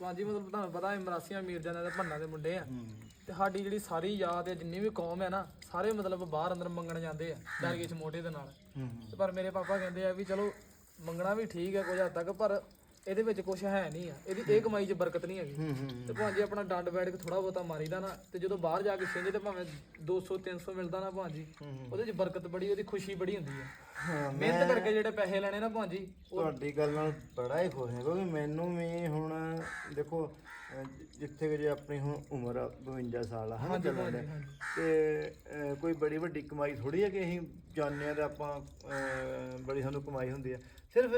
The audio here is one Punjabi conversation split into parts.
ਭਾਜੀ ਮਤਲਬ ਤੁਹਾਨੂੰ ਪਤਾ ਹੈ ਮਰਾਸੀਆਂ ਮੀਰਜਾਨਾਂ ਦੇ ਭੰਨਾਂ ਦੇ ਮੁੰਡੇ ਆ। ਤੇ ਸਾਡੀ ਜਿਹੜੀ ਸਾਰੀ ਯਾਦ ਹੈ ਜਿੰਨੀ ਵੀ ਕੌਮ ਹੈ ਨਾ ਸਾਰੇ ਮਤਲਬ ਬਾਹਰ ਅੰਦਰ ਮੰਗਣ ਜਾਂਦੇ ਆ ਦਰਗੇ ਚ ਮੋਢੇ ਦੇ ਨਾਲ। ਤੇ ਪਰ ਮੇਰੇ ਪਾਪਾ ਕਹਿੰਦੇ ਆ ਵੀ ਚਲੋ ਮੰਗਣਾ ਵੀ ਠੀਕ ਹੈ ਕੁਝ ਹੱਦ ਤੱਕ ਪਰ ਇਹਦੇ ਵਿੱਚ ਕੁਝ ਹੈ ਨਹੀਂ ਆ। ਇਹਦੀ ਇਹ ਕਮਾਈ 'ਚ ਬਰਕਤ ਨਹੀਂ ਹੈਗੀ। ਤੇ ਭਾਂਜੀ ਆਪਣਾ ਡੰਡ ਬੈਠ ਕੇ ਥੋੜਾ ਬਹੁਤਾ ਮਾਰੀਦਾ ਨਾ ਤੇ ਜਦੋਂ ਬਾਹਰ ਜਾ ਕੇ ਸਿੰਜ ਤੇ ਭਾਵੇਂ 200 300 ਮਿਲਦਾ ਨਾ ਭਾਂਜੀ ਉਹਦੇ 'ਚ ਬਰਕਤ ਬੜੀ ਉਹਦੀ ਖੁਸ਼ੀ ਬੜੀ ਹੁੰਦੀ ਹੈ ਹਾਂ ਮਿਹਨਤ ਕਰਕੇ ਜਿਹੜੇ ਪੈਸੇ ਲੈਣੇ ਨਾ ਭਾਂਜੀ ਤੁਹਾਡੀ ਗੱਲ ਨਾਲ ਬੜਾ ਹੀ ਖੁਸ਼ ਹਾਂ ਕਿਉਂਕਿ ਮੈਨੂੰ ਵੀ ਹੁਣ ਦੇਖੋ ਜਿੱਥੇ ਕਿ ਜੇ ਆਪਣੀ ਹੁਣ ਉਮਰ ਆ 52 ਸਾਲ ਆ ਹਨਾ ਚੱਲਣ। ਤੇ ਕੋਈ ਬੜੀ ਵੱਡੀ ਕਮਾਈ ਥੋੜੀ ਹੈ ਕਿ ਅਸੀਂ ਜਾਣਦੇ ਆ ਤੇ ਆਪਾਂ ਬੜੀ ਸਾਨੂੰ ਕਮਾਈ ਹੁੰਦੀ ਆ। ਸਿਰਫ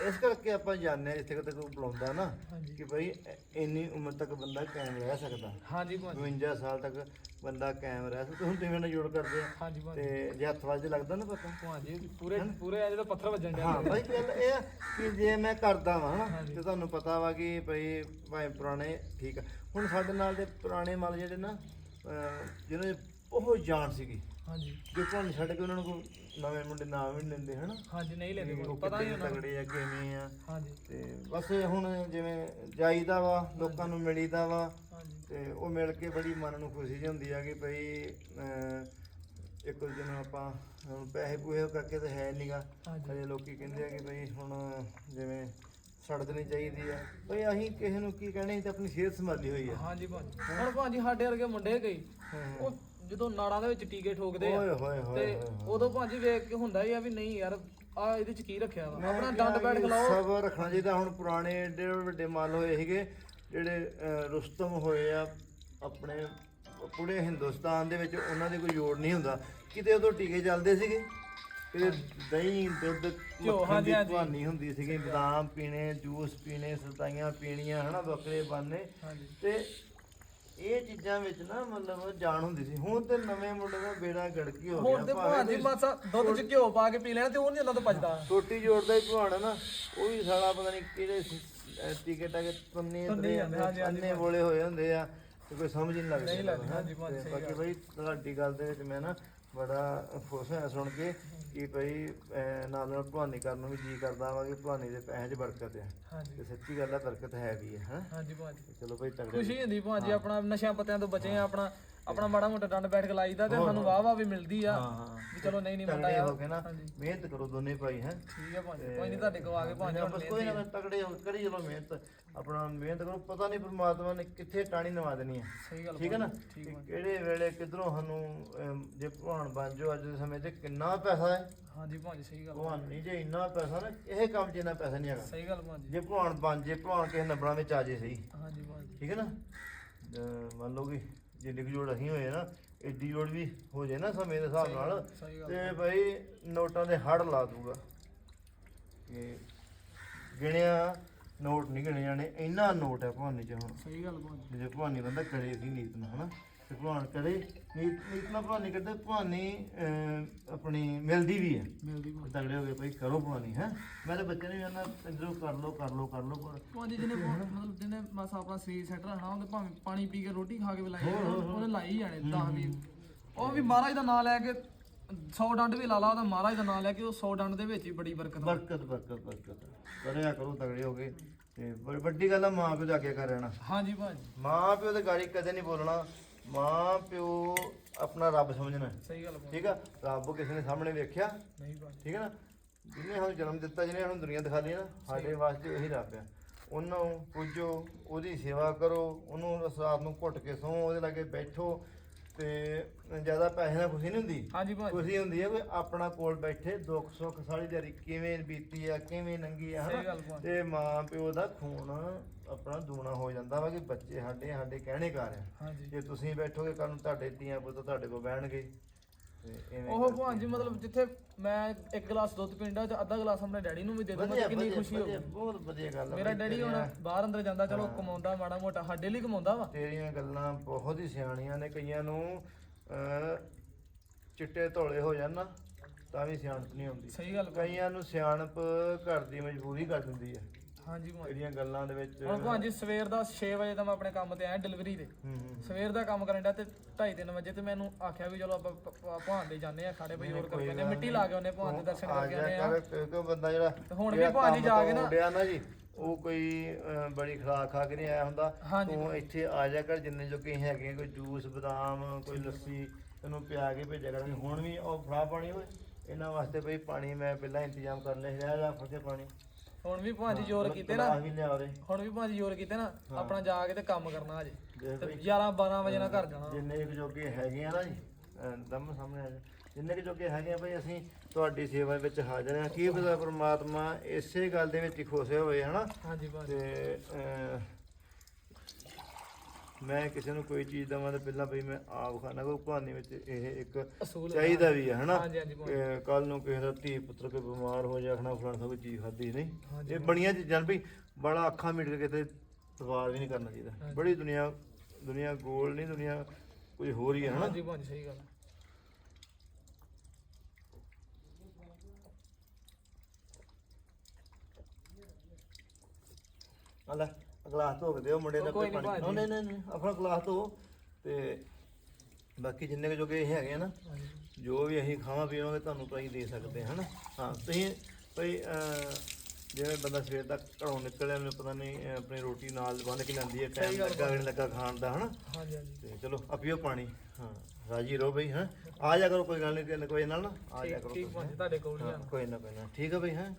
ਇਸ ਕਰਕੇ ਆਪਾਂ ਜਾਣਦੇ ਆ ਜਿੱਥੇ ਕਿਤੇ ਕੋਈ ਬੁਲਾਉਂਦਾ ਨਾ ਕਿ ਭਾਈ ਇ- ਇੰਨੀ ਉਮਰ ਤੱਕ ਬੰਦਾ ਕਾਇਮ ਰਹਿ ਸਕਦਾ। ਹਾਂਜੀ ਭਾਂਜੀ। 52 ਸਾਲ ਤੱਕ ਬੰਦਾ ਕਾਇਮ ਰਹਿ ਸਕਦਾ। ਹੁਣ ਤੁਸੀਂ ਨਾਲ ਜੋੜ ਕਰਦੇ ਆ ਹਾਂਜੀ ਭਾਂਜੀ। ਤੇ ਜੇ ਹੱਥ ਵੱਜਦੇ ਲੱਗਦਾ ਨਾ ਪਤਾ। ਭਾਂਜੀ ਪੂਰੇ ਪੂਰੇ ਆ ਜਿਹੜਾ ਪੱਥਰ ਵੱਜਣ ਡਿਆ ਹਾਂ ਭਾਈ ਗੱਲ ਇਹ ਆ ਕਿ ਜੇ ਮੈਂ ਕਰਦਾ ਵਾਂ ਹਨਾ ਤੇ ਤੁਹਾਨੂੰ ਪਤਾ ਵਾ ਕਿ ਭਈ ਭਾਵੇਂ ਪੁਰਾਣੇ ਠੀਕ ਆ। ਹੁਣ ਸਾਡੇ ਨਾਲ ਦੇ ਪੁਰਾਣੇ ਮਲ ਜਿਹੜੇ ਨਾ ਅਹ ਜਿਹਨਾਂ ਦੀ ਬਹੁਤ ਜਾਨ ਸੀਗੀ। ਹਾਂਜੀ। ਜੇ ਤੁਹਾਨੂੰ ਛੱਡ ਕੇ ਉਹਨਾਂ ਨੂੰ ਕੋਈ ਨਵੇਂ ਮੁੰਡੇ ਨਾਮ ਵੀ ਨਹੀਂ ਲੈਂਦੇ ਹਨਾ? ਹਾਂਜੀ ਨਹੀਂ ਲੈਂਦੇ ਉਹ ਕੋਈ, ਪਤਾ ਹੀ ਕਿੱਡੇ ਉਹਨਾਂ ਨੂੰ। ਤਗੜੇ ਆ ਕਿਵੇਂ ਆ। ਹਾਂਜੀ। ਤੇ ਬਸ ਹੁਣ ਜਿਵੇਂ ਜਾਈਦਾ ਵਾ ਲੋਕਾਂ ਨੂੰ ਮਿਲੀਦਾ ਵਾ ਹਾਂਜੀ। ਤੇ ਉਹ ਮਿਲ ਕੇ ਬੜੀ ਮਨ ਨੂੰ ਖੁਸ਼ੀ ਜਿਹੀ ਹੁੰਦੀ ਆ ਕਿ ਭਈ ਅਹ ਇੱਕ ਨੂੰ ਆਪਾਂ ਹੁਣ ਪੈਸੇ ਪੂਹੇ ਕਰਕੇ ਤਾਂ ਹੈ ਨਹੀਂਗਾ ਹਾਂਜੀ। ਅਜੇ ਲੋਕੀ ਕਹਿੰਦੇ ਆ ਕਿ ਭਈ ਹੁਣ ਜਿਵੇਂ ਛੱਡ ਦੇਣੀ ਚਾਹੀਦੀ ਆ। ਭਈ ਅਸੀਂ ਕਿਸੇ ਨੂੰ ਕੀ ਕਹਿਣਾ ਤਾਂ ਆਪਣੀ ਸਿਹਤ ਸੰਭਾਲੀ ਹੋਈ ਆ। ਹਾਂਜੀ ਭਾਂਜੀ। ਹੁਣ ਭਾਂਜੀ ਸਾਡੇ ਵਰਗੇ ਮੁੰਡੇ ਕਈ ਉਹ ਜਦੋਂ ਨਾੜਾਂ ਦੇ ਵਿੱਚ ਟੀਕੇ ਠੋਕਦੇ ਆ ਓਏ ਹੋਏ ਹੋਏ ਤੇ ਉਦੋਂ ਭਾਂਜੀ ਵੇਖ ਕੇ ਹੁੰਦਾ ਹੀ ਆ ਵੀ ਨਹੀਂ ਯਾਰ ਆ ਇਹਦੇ ਚ ਕੀ ਰੱਖਿਆ ਵਾ? ਆਪਣਾ ਡੰਡ ਬੈਠ ਖਲਾਓ। ਸਬਰ ਰੱਖਣਾ ਚਾਹੀਦਾ ਹੁਣ ਪੁਰਾਣੇ ਏਡੇ ਵੱਡੇ ਮੱਲ ਹੋਏ ਸੀਗੇ ਜਿਹੜੇ ਅਹ, ਰੁਸਤਮ ਹੋਏ ਆ ਆਪਣੇ ਪੂਰੇ ਹਿੰਦੁਸਤਾਨ ਦੇ ਵਿੱਚ ਉਹਨਾਂ ਦੇ ਕੋਈ ਜੋੜ ਨਹੀਂ ਹੁੰਦਾ। ਕਿਤੇ ਉਦੋਂ ਟੀਕੇ ਚੱਲਦੇ ਸੀਗੇ? ਕਿਤੇ ਦਹੀਂ ਦੁੱਧ ਘਿਓ, ਮੱਖਣ ਹਾਂਜੀ, ਦੀ ਹਾਂਜੀ। ਭਾਨੀ ਹੁੰਦੀ ਸੀਗੀ ਬਦਾਮ ਪੀਣੇ ਜੂਸ ਪੀਣੇ ਸਤਾਈਆਂ ਪੀਣੀਆਂ ਹਨਾ ਬੱਕਰੇ ਬਾਨੇ ਹਾਂਜੀ। ਤੇ ਇਹ ਚੀਜ਼ਾਂ ਵਿੱਚ ਨਾ ਮਤਲਬ ਜਾਨ ਹੁੰਦੀ ਸੀ। ਹੁਣ ਤੇ ਨਵੇਂ ਮੁੰਡੇ ਦਾ ਬੇੜਾ ਗੜਕੀ ਹੋ ਹੁਣ ਤੇ ਗਿਆ ਭਾਂਜੀ ਮਾਸਾ ਦੁੱਧ ਚ ਘਿਓ ਪਾ ਕੇ ਪੀ ਲੈਣਾ ਤੇ ਉਹ ਨਹੀਂ ਉਹਨਾਂ ਤੋਂ ਪਚਦਾ ਟੋਟੀ ਜੋੜਦਾ ਹੀ ਭਾਣ ਨਾ ਉਹ ਵੀ ਸਾਲਾ ਪਤਾ ਨਹੀਂ ਕਿਹੜੇ ਟਿਕਟ ਕੇ ਹਾਂਜੀ, ਹਾਂਜੀ, ਅੰਨੇ ਬੋਲੇ ਹੋਏ ਹੁੰਦੇ ਆ ਤੇ ਕੋਈ ਸਮਝ ਨਹੀਂ ਲੱਗਦੀ ਨਹੀਂ। ਹਾਂਜੀ, ਬਾਕੀ ਬਈ ਤੁਹਾਡੀ ਗੱਲ ਦੇ ਵਿੱਚ ਮੈਂ ਨਾ ਬੜਾ ਖੁਸ਼ ਹੋਇਆ ਸੁਣ ਕੇ ਕਿ ਭਈ ਅਹ, ਨਾਲ ਨਾਲ ਭਵਾਨੀ ਕਰਨ ਨੂੰ ਵੀ ਜੀ ਕਰਦਾ ਵਾ ਕਿ ਭਵਾਨੀ ਦੇ ਪੈਸੇ 'ਚ ਬਰਕਤ ਹੈ ਹਾਂਜੀ। ਤੇ ਸੱਚੀ ਗੱਲ ਆ ਬਰਕਤ ਹੈ ਵੀ ਹੈ ਹੈਂ। ਹਾਂਜੀ ਭਾਂਜੀ ਚਲੋ ਭਈ ਤਗੜੇ ਖੁਸ਼ੀ ਹੁੰਦੀ ਭਾਂਜੀ ਆਪਣਾ ਨਸ਼ਿਆਂ ਪੱਤਿਆਂ ਤੋਂ ਬਚੇ ਆ ਆਪਣਾ ਆਪਣਾ ਮਾੜਾ ਮੋਟਾ ਡੰਡ ਬੈਠ ਕੇ ਲਾਈਦਾ ਤੇ ਸਾਨੂੰ ਵਾਹ ਵਾਹ ਵੀ ਮਿਲਦੀ ਆ। ਵੀ ਚਲੋ ਨਹੀਂ ਨਹੀਂ ਮੁੰਡਾ ਤਗੜੇ ਯਾਰ। ਹੋ ਕੇ ਨਾ ਹਾਂਜੀ। ਮਿਹਨਤ ਕਰੋ ਦੋਨੇ ਭਾਈ ਹੈ। ਠੀਕ ਹੈ ਭਾਂਜੀ। ਕੋਈ ਨਹੀਂ ਤੁਹਾਡੇ ਕੋਲ ਆ ਕੇ ਭਾਂਜੀ ਬਸ ਕੋਈ ਨਾ ਤਗੜੇ ਹੋ ਕਰੀ ਚਲੋ ਮਿਹਨਤ। ਆਪਣਾ ਮਿਹਨਤ ਕਰੋ ਪਤਾ ਨਹੀਂ ਪ੍ਰਮਾਤਮਾ ਨੇ ਕਿੱਥੇ ਟਾਣੀ ਨਵਾ ਦੇਣੀ ਹੈ ਸਹੀ ਗੱਲ ਠੀਕ ਹੈ ਨਾ? ਕਿਹੜੇ ਵੇਲੇ ਕਿਧਰੋਂ ਸਾਨੂੰ ਜੇ ਭਗਵਾਨ ਬਣ ਜਾਓ ਅੱਜ ਦੇ ਸਮੇਂ 'ਚ ਕਿੰਨਾ ਪੈਸਾ ਹੈ? ਹਾਂਜੀ ਭਾਂਜੀ ਸਹੀ ਗੱਲ ਭਗਵਾਨ ਨਹੀਂ ਜੇ ਇੰਨਾ ਪੈਸਾ ਨਾ ਇਹ ਕੰਮ 'ਚ ਇੰਨਾ ਪੈਸਾ ਨਹੀਂ ਹੈਗਾ। ਸਹੀ ਗੱਲ ਭਾਂਜੀ। ਜੇ ਭਗਵਾਨ ਬਣ ਜੇ ਭਗਵਾਨ ਕਿਸੇ ਨੰਬਰਾਂ ਵਿੱਚ ਆ ਜੇ ਸਹੀ। ਹਾਂਜੀ ਭਾਂਜੀ। ਠੀਕ ਹੈ ਨਾ? ਮੰਨ ਲਓ ਕਿ ਜਿੰਨੀ ਕੁ ਜੋੜ ਅਸੀਂ ਹੋਏ ਨਾ ਏਡੀ ਜੋੜ ਵੀ ਹੋ ਜੇ ਨਾ ਸਮੇਂ ਦੇ ਹਿਸਾਬ ਨਾਲ ਸਹੀ ਗੱਲ। ਤੇ ਭਾਈ ਨੋਟਾਂ ਦੇ ਹੜ ਲਾ ਦੂਗਾ। ਕਿ ਗਿਣਿਆ ਨੋਟ ਨਹੀਂ ਗਿਣੇ ਜਾਣੇ ਇੰਨਾ ਨੋਟ ਹੈ ਭਵਾਨੀ ਚ ਹੁਣ। ਸਹੀ ਗੱਲ ਭਾਂਜੀ ਜੇ ਭਵਾਨੀ ਬੰਦਾ ਕਰੇ ਸੀ ਨੀਤ ਨਾਲ ਹਨਾ। ਤੇ ਭਵਾਨ ਕਰੇ ਨੀਤ ਨੀਤ ਨਾਲ ਭਵਾਨੀ ਕਰਦੇ ਅਹ, ਆਪਣੀ ਮਿਲਦੀ ਵੀ ਹੈ। ਮਿਲਦੀ ਤਗੜੇ ਹੋ ਗਏ ਭਾਈ ਕਰੋ ਭਵਾਨੀ ਹੈ। ਮੈਂ ਤਾਂ ਬੱਚੇ ਨੇ ਕਹਿੰਦਾ ਇੰਦਰੋ ਕਰ ਲੋ ਕਰ ਲੋ ਕਰ ਲੋ ਪਰ ਜਿਹਨੇ ਮਤਲਬ ਜਿਹਨੇ ਬਸ ਆਪਣਾ ਸਰੀਰ ਸੈੱਟ ਰੱਖਣਾ ਉਹਨੇ ਭਾਵੇਂ ਪਾਣੀ ਪੀ ਕੇ ਰੋਟੀ ਖਾ ਕੇ ਵੀ ਲਾਈ ਜਾਣੇ, ਉਹਨੇ ਲਾਈ ਹੀ ਜਾਣੇ 10 20 ਉਹ ਵੀ ਮਹਾਰਾਜ ਦਾ ਨਾਮ ਲੈ ਕੇ 100 ਡੰਡ ਵੀ ਲਾ ਲਾ ਉਹਦਾ ਮਹਾਰਾਜ ਦਾ ਨਾਮ ਲੈ ਕੇ ਉਹ 100 ਡੰਡ ਦੇ ਵਿੱਚ ਹੀ ਬੜੀ ਬਰਕਤ ਆ। ਬਰਕਤ ਬਰਕਤ ਬਰਕਤ। ਕਰਿਆ ਕਰੋ ਤਗੜੇ ਹੋ ਗਏ ਤੇ ਬੜੀ ਵੱਡੀ ਗੱਲ ਆ ਮਾਂ ਪਿਓ ਦਾ ਅੱਗੇ ਕਰ ਰਹਿਣਾ। ਹਾਂਜੀ ਭਾਂਜੀ ਮਾਂ ਪਿਓ ਦੇ ਗਾੜੀ ਕਦੇ ਨਹੀਂ ਬੋਲਣਾ। ਮਾਂ ਪਿਓ ਆਪਣਾ ਰੱਬ ਸਮਝਣਾ। ਸਹੀ ਗੱਲ ਠੀਕ ਆ? ਰੱਬ ਕਿਸੇ ਨੇ ਸਾਹਮਣੇ ਵੇਖਿਆ। ਨਹੀਂ ਭਾਂਜੀ। ਠੀਕ ਹੈ ਨਾ? ਜਿਹਨੇ ਸਾਨੂੰ ਜਨਮ ਦਿੱਤਾ ਜਿਹਨੇ ਸਾਨੂੰ ਦੁਨੀਆ ਦਿਖਾ ਲਈ ਨਾ ਸਾਡੇ ਵਾਸਤੇ ਇਹੀ ਰੱਬ ਆ। ਉਹਨੂੰ ਪੂਜੋ ਉਹਦੀ ਸੇਵਾ ਕਰੋ ਉਹਨੂੰ ਰਾਤ ਨੂੰ ਘੁੱਟ ਕੇ ਸੌਂ ਉਹਦੇ ਲਾਗੇ ਬੈਠੋ। ਤੇ ਜ਼ਿਆਦਾ ਪੈਸੇ ਨਾਲ ਖੁਸ਼ੀ ਨਹੀਂ ਹੁੰਦੀ? ਹਾਂਜੀ ਭਾਂਜੀ। ਖੁਸ਼ੀ ਹੁੰਦੀ ਹੈ ਕੋਈ ਆਪਣਾ ਕੋਲ ਬੈਠੇ ਦੁੱਖ ਸੁੱਖ ਸਾਰੀ ਦਿਹਾੜੀ ਕਿਵੇਂ ਬੀਤੀ ਆ ਕਿਵੇਂ ਲੰਗੀ ਆ ਸਹੀ ਹਨਾ? ਗੱਲ ਭਾਂਜੀ। ਤੇ ਮਾਂ ਪਿਓ ਦਾ ਖੂਨ ਆਪਣਾ ਦੂਣਾ ਹੋ ਜਾਂਦਾ ਵਾ ਕਿ ਬੱਚੇ ਸਾਡੇ ਸਾਡੇ ਕਹਿਣੇ ਕਰ ਆ। ਹਾਂਜੀ। ਜੇ ਤੁਸੀਂ ਬੈਠੋਗੇ ਕੱਲ ਨੂੰ ਤੁਹਾਡੇ ਧੀਆਂ ਪੁੱਤ ਤੁਹਾਡੇ ਕੋਲ ਬਹਿਣਗੇ ਉਹ ਭਾਂਜੀ ਮਤਲਬ ਜਿੱਥੇ ਮੈਂ ਇੱਕ ਗਲਾਸ ਦੁੱਧ ਪੀਂਦਾ ਤੇ ਅੱਧਾ ਗਲਾਸ ਆਪਣੇ ਡੈਡੀ ਨੂੰ ਵੀ ਦੇ ਦੂੰਗਾ ਤੇ ਕਿੰਨੀ ਖੁਸ਼ੀ ਹੋਊਗੀ। ਬਹੁਤ ਵਧੀਆ ਗੱਲ ਮੇਰਾ ਡੈਡੀ ਹੁਣ ਬਾਹਰ ਅੰਦਰ ਜਾਂਦਾ ਚਲੋ ਕਮਾਉਂਦਾ ਮਾੜਾ ਮੋਟਾ ਸਾਡੇ ਲਈ ਕਮਾਉਂਦਾ ਵਾ। ਤੇਰੀਆਂ ਗੱਲਾਂ ਬਹੁਤ ਹੀ ਸਿਆਣੀਆਂ ਨੇ ਕਈਆਂ ਨੂੰ ਚਿੱਟੇ ਧੋਲੇ ਹੋ ਜਾਣ ਨਾ ਤਾਂ ਵੀ ਸਿਆਣਪ ਨਹੀਂ ਆਉਂਦੀ ਸਹੀ ਗੱਲ। ਕਈਆਂ ਨੂੰ ਸਿਆਣਪ ਘਰ ਦੀ ਮਜਬੂਰੀ ਕਰ ਦਿੰਦੀ ਹੈ। ਹਾਂਜੀ ਭਾਂਜੀ। ਤੇਰੀਆਂ ਗੱਲਾਂ ਦੇ ਵਿੱਚ? ਹੁਣ ਭਾਂਜੀ ਸਵੇਰ ਦਾ 6 ਵਜੇ ਦਾ ਮੈਂ ਆਪਣੇ ਕੰਮ ਤੇ ਆਇਆ ਡਿਲੀਵਰੀ ਦੇ ਹੂੰ ਹੂੰ ਸਵੇਰ ਦਾ ਕੰਮ ਕਰਨ ਦਾ ਤੇ 2:30 ਵਜੇ ਤੇ ਮੈਨੂੰ ਆਖਿਆ ਵੀ ਚਲੋ ਆਪਾਂ ਭਾਣ ਦੇ ਜਾਂਦੇ ਆ ਖਾੜੇ ਬਈ ਹੋਰ ਕਰਕੇ ਮਿੱਟੀ ਲਾ ਕੇ ਆ, ਭਾਣ ਦੇ ਦਰਸ਼ਨ ਆ ਕਰਕੇ ਆਉਂਦੇ ਆ। ਕਰ ਬੰਦਾ ਜਿਹੜਾ ਤੇ ਹੁਣ ਵੀ ਜਿਹੜਾ ਭਾਜੀ ਕੰਮ ਜਾ ਕੇ ਤੋਂ ਨਾ- ਉੱਡਿਆ ਨਾ ਜੀ ਉਹ ਕੋਈ ਅਹ, ਬੜੀ ਖਰਾਕ ਖਾ ਕੇ ਨਹੀਂ ਆਇਆ ਹੁੰਦਾ। ਹਾਂਜੀ। ਤੂੰ ਇੱਥੇ ਆ ਜਾ ਕਰ ਜਿੰਨੇ ਜੋ ਕਈ ਹੈਗੇ ਕੋਈ ਜੂਸ ਬਦਾਮ ਕੋਈ ਲੱਸੀ ਤੈਨੂੰ ਪਿਆ ਕੇ ਭੇਜਿਆ ਕਰਾਂਗੇ। ਹੁਣ ਵੀ ਉਹ ਫੜਾ ਪਾਣੀ ਓਏ। ਇਹਨਾਂ ਵਾਸਤੇ ਭਈ ਪਾਣੀ ਮੈਂ ਪਹਿਲਾਂ ਇੰਤਜ਼ਾਮ ਕਰ ਲਿਆ ਸੀ ਲੈ ਜਾ ਫੜ ਕੇ ਪਾਣੀ। ਹੁਣ ਵੀ ਭਾਂਜੀ ਜ਼ੋਰ ਕੀਤੇ ਨਾ। ਗਲਾਸ ਵੀ ਲਿਆ ਉਹਦੇ ਹੁਣ ਵੀ ਭਾਂਜੀ ਜ਼ੋਰ ਕੀਤੇ ਨਾ ਆਪਣਾ ਜਾ ਕੇ ਤੇ ਕੰਮ ਕਰਨਾ ਅਜੇ ਤੇ ਬਈ 11 12 ਵਜੇ ਨਾਲ ਘਰ ਜਾਣਾ। ਜਿੰਨੇ ਕੁ ਜੋਗੇ ਹੈਗੇ ਆ ਨਾ ਜੀ ਦਮ ਸਾਹਮਣੇ ਆ ਜਿੰਨੇ ਕੁ ਜੋਗੇ ਹੈਗੇ ਆ ਭਈ ਅਸੀਂ ਤੁਹਾਡੀ ਸੇਵਾ ਵਿੱਚ ਹਾਜ਼ਰ ਹਾਂ। ਕੀ ਪਤਾ ਪ੍ਰਮਾਤਮਾ ਇਸੇ ਗੱਲ ਦੇ ਵਿੱਚ ਹੀ ਖੁਸ਼ ਹੋਏ ਹਨਾ? ਹਾਂਜੀ ਭਾਂਜੀ। ਤੇ ਮੈਂ ਕਿਸੇ ਨੂੰ ਕੋਈ ਚੀਜ਼ ਦਵਾਂ ਤਾਂ ਪਹਿਲਾਂ ਭਈ ਮੈਂ ਆਪ ਖਾਣਾ ਕੋਈ ਕਹਾਣੀ ਵਿੱਚ ਇਹ ਇੱਕ ਅਸੂਲ ਚਾਹੀਦਾ ਵੀ ਹੈ ਹਨਾ? ਹਾਂਜੀ ਕੱਲ ਨੂੰ ਕਿਸੇ ਦਾ ਧੀ ਪੁੱਤਰ ਕੋਈ ਬਿਮਾਰ ਹੋ ਜਾ ਖਣਾ ਫਲਾਣਾ ਕੋਈ ਚੀਜ਼ ਖਾਦੀ ਨਹੀਂ। ਹਾਂਜੀ ਇਹ ਬਣੀਆਂ ਚੀਜ਼ਾਂ ਵੀ ਬੜਾ ਅੱਖਾਂ ਮੀਟ ਕੇ ਕਿਤੇ ਤਵਾਰ ਵੀ ਨਹੀਂ ਕਰਨਾ ਚਾਹੀਦਾ। ਬੜੀ ਦੁਨੀਆ ਦੁਨੀਆ ਗੋਲ ਨਹੀਂ ਦੁਨੀਆ ਕੁਝ ਹੋਰ ਹੀ ਹੈ ਹਨਾ? ਹਾਂਜੀ ਭਾਂਜੀ ਸਹੀ ਗੱਲ ਆ। ਲੈ। ਗਲਾਸ ਧੋ ਕੇ ਦਿਓ ਮੁੰਡੇ ਦਾ ਕੋਈ ਪਾਣੀ। ਨਹੀਂ ਨਹੀਂ ਨਹੀਂ ਆਪਣਾ ਗਲਾਸ ਧੋ ਤੇ ਬਾਕੀ ਜਿੰਨੇ ਕੁ ਜੋਗੇ ਹੈਗੇ ਆ ਨਾ ਜੋ ਵੀ ਅਸੀਂ ਖਾਵਾਂ ਪੀਵਾਂਗੇ ਤੁਹਾਨੂੰ ਤਾਂ ਹੀ ਦੇ ਸਕਦੇ ਹਾਂ ਹਨਾ? ਹਾਂ ਤੁਸੀਂ ਭਈ ਜਿਵੇਂ ਬੰਦਾ ਸਵੇਰ ਤੱਕ ਘਰੋਂ ਨਿਕਲਿਆ ਮੈਨੂੰ ਪਤਾ ਨਹੀਂ ਆਪਣੀ ਰੋਟੀ ਨਾਲ ਬੰਨ ਕੇ ਲੈਂਦੀ ਹੈ ਟਾਈਮ ਲੱਗਾ ਨਹੀਂ ਲੱਗਾ ਖਾਣ ਦਾ ਹਨਾ? ਹਾਂਜੀ ਹਾਂਜੀ। ਤੇ ਚਲੋ ਆ ਪੀਓ ਪਾਣੀ ਹਾਂ ਰਾਜੀ ਰਹੋ ਬਈ ਹਾਂ? ਆ ਜਾ ਕਰੋ ਕੋਈ ਗੱਲ ਨਹੀਂ ਕੋਈ ਨਾਲ ਨਾ ਆ ਜਾ ਕਰੋ ਠੀਕ ਭਾਂਜੀ ਤੁਹਾਡੇ ਕੋਲ ਕੋਈ ਨਾ ਕੋਈ ਨਾ। ਠੀਕ ਹੈ ਬਈ ਹਾਂ?